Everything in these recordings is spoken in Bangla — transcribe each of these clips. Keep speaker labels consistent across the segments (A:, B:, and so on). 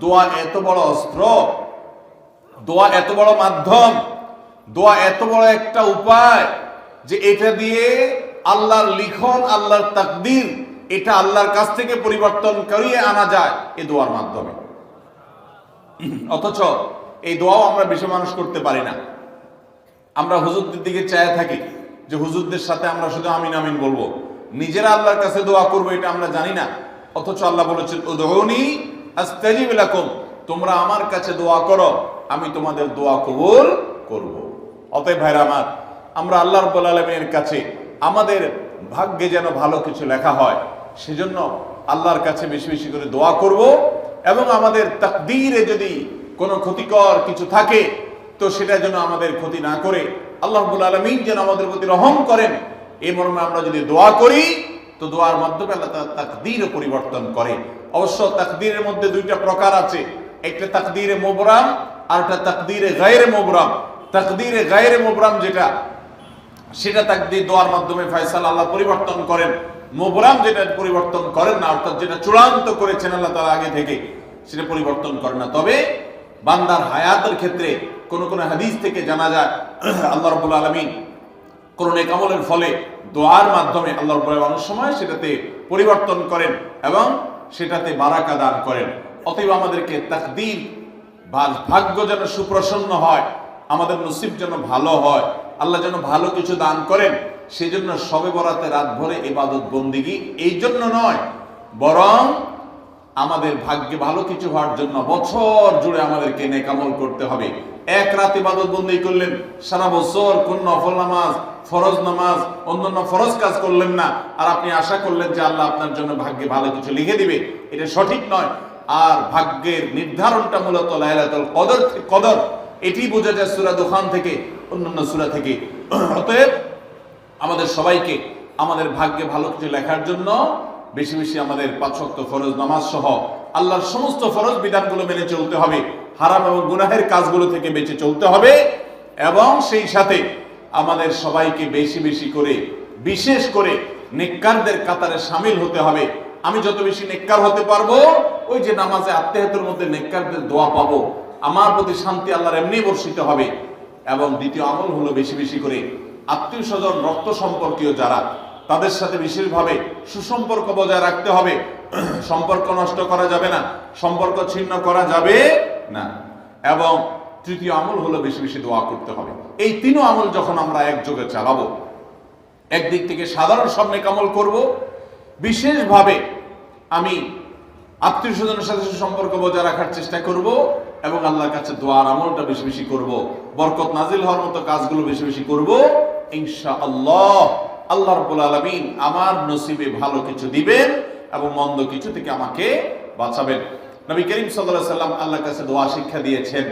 A: দোয়া এত বড় অস্ত্র, দোয়া এত বড় মাধ্যম, দোয়া এত বড় একটা উপায় যে এটা দিয়ে আল্লাহর লিখন, আল্লাহর তাকদির, এটা আল্লাহর কাছ থেকে পরিবর্তন করিয়ে আনা যায় এই দোয়ার মাধ্যমে। অথচ এই দোয়াও আমরা বেশি মানুষ করতে পারি না। আমরা হুজুরদের দিকে চায় থাকি যে হুজুরদের সাথে আমরা শুধু আমিন আমিন বলব। নিজেরা আল্লাহর কাছে দোয়া করব, এটা আমরা জানি না। অথচ আল্লাহ বলেছেন উদৌনি আস্তাজিব লাকুম। তোমরা আমার কাছে দোয়া করো, আমি তোমাদের দোয়া কবুল করব। অতএব ভাইরা আমার, আমরা আল্লাহ রব্বুল আলমীর কাছে আমাদের ভাগ্যে যেন ভালো কিছু লেখা হয়, সেজন্য আল্লাহর কাছে বেশি বেশি করে দোয়া করব এবং আমাদের তাকদীরে যদি কোনো ক্ষতিকর কিছু থাকে, তো সেটা যেন আমাদের ক্ষতি না করে, আল্লাহ রাব্বুল আলামিন যেন আমাদের প্রতি রহম করেন। এই মর্মে আমরা যদি দোয়া করি, তো দোয়ার মাধ্যমে আল্লাহ তার তাকদীরও পরিবর্তন করে। অবশ্য তাকদীরের মধ্যে দুইটা প্রকার আছে। একটা তাকদীরে মোবরাম আর একটা তাকদীরে গায়রে মোবরাম তাকদীরে গায়রে মোবরাম যেটা, সেটা তাকদীর দোয়ার মাধ্যমে ফয়সাল আল্লাহ পরিবর্তন করেন। মোবরাম যেটা পরিবর্তন করেন না, অর্থাৎ যেটা চূড়ান্ত করেছেন আল্লাহ তারা আগে থেকে, সেটা পরিবর্তন করেন না। তবে বান্দার হায়াতের ক্ষেত্রে কোন কোন হাদিস থেকে জানা যায়, আল্লাহ রবুল আলমিন কোন নেকামলের ফলে দোয়ার মাধ্যমে আল্লাহ রবুল অনেক সময় সেটাতে পরিবর্তন করেন এবং সেটাতে বারাকা দান করেন। অতএব আমাদেরকে তাকদীর ভাগ্য যেন সুপ্রসন্ন হয়, আমাদের নসিব যেন ভালো হয়, আল্লাহ যেন ভালো কিছু দান করেন সেই জন্য সবে বরাতে রাত ভরে ইবাদত বন্দিগি, এই জন্য নয়, বরং আমাদের ভাগ্যে ভালো কিছু হওয়ার জন্য বছর জুড়ে আমাদেরকে নেকামল করতে হবে। এক রাত ইবাদত বন্দি করলেন, সারা বছর কোন নফল নামাজ ফরজ নামাজ, অন্যান্য ফরজ কাজ করলেন না। আর আপনি আশা করলেন যে আল্লাহ আপনার জন্য ভাগ্যে ভালো কিছু লিখে দিবে। এটা সঠিক নয়। আর ভাগ্যের নির্ধারণটা মূলত লাইলাতুল কদর কদর। এটি বোঝা যায় সূরা দোকান থেকে, অন্যান্য সূরা থেকে। অতএব আমাদের সবাইকে আমাদের ভাগ্যে ভালো কিছু লেখার জন্য বেশি বেশি আমাদের পাঁচক্ত ফরজ নামাজ সহ আল্লাহর সমস্ত ফরজ বিধানগুলো মেনে চলতে হবে। হারাম এবং গুনাহের কাজগুলো থেকে বেঁচে চলতে হবে। এবং সেই সাথে আমাদের সবাইকে বেশি বেশি করে, বিশেষ করে নেককারদের কাতারে সামিল হতে হবে। আমি যত বেশি নেককার হতে পারব, ওই যে নামাজে আত্মেহাতের মধ্যে নেককারদের দোয়া পাবো, আমার প্রতি শান্তি আল্লাহর এমনি বর্ষিত হবে। এবং দ্বিতীয় আমল হলো বেশি বেশি করে আত্মীয় স্বজন রক্ত সম্পর্কীয় যারা, তাদের সাথে বিশেষভাবে সুসম্পর্ক বজায় রাখতে হবে। সম্পর্ক নষ্ট করা যাবে না, সম্পর্ক ছিন্ন করা যাবে না। এবং তৃতীয় আমল হলো বেশি বেশি দোয়া করতে হবে। এই তিনও আমল যখন আমরা একযোগে চালাবো, একদিক থেকে সাধারণ সামনে কামল করব, বিশেষভাবে আমি আত্মীয় স্বজনের সাথে সম্পর্ক বজায় রাখার চেষ্টা করব এবং আল্লাহর কাছে দোয়ার আমলটা বেশি বেশি করব। বরকত নাজিল হওয়ার মতো কাজগুলো বেশি বেশি করব। ইনশা আল্লাহ আল্লাহ রবুল আলমিন আমার নসিবে ভালো কিছু দিবেন এবং মন্দ কিছু থেকে আমাকে বাঁচাবেন। নবী করিম সাল্লাহ সাল্লাম আল্লাহর কাছে দোয়া শিক্ষা দিয়েছেন।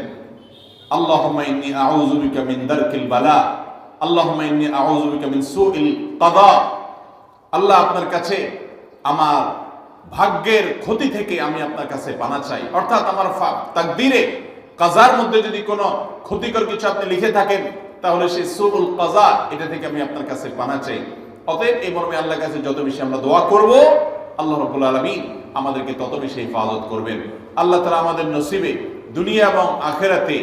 A: আল্লাহুম্মা ইন্নী আউযু বিকা মিন দারকিল বালা, আল্লাহুম্মা ইন্নী আউযু বিকা মিন সুইল কাদা আল্লাহ আপনার কাছে আমার ভাগ্যের ক্ষতি থেকে আমি আপনার কাছে পানা চাই। অর্থাৎ আমার তাকদীরে, কাজার মধ্যে যদি কোনো ক্ষতিকর কিছু আপনি লিখে থাকেন, তাহলে সেই সুবুল কাজা এটা থেকে আমি আপনার কাছে পানা চাই। অতএব এই মর্মে আল্লাহর কাছে যত বেশি আমরা দোয়া করব, আল্লাহ রাব্বুল আলামিন আমাদেরকে তত বেশি হেফাজত করবেন। আল্লাহ তাআলা আমাদের নসিবে দুনিয়া এবং আখেরাতে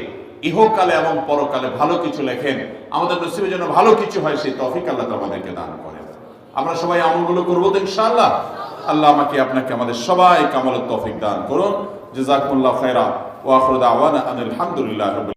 A: ইহকালে এবং পরকালে ভালো কিছু লেখেন, আমাদের নসিবের জন্য ভালো কিছু হয়, সেই তফিক আল্লাহ আমাদেরকে দান করেন। আমরা সবাই আমলগুলো করব তো ইনশাআল্লাহ? আল্লাহ আমাকে আপনাকে আমাদের সবাই কামালের তৌফিক দান করুন। জাযাকুমুল্লাহ খেরা ওয়া আখিরু দাওয়ানা আনিল হামদুলিল্লাহি রাব্বিল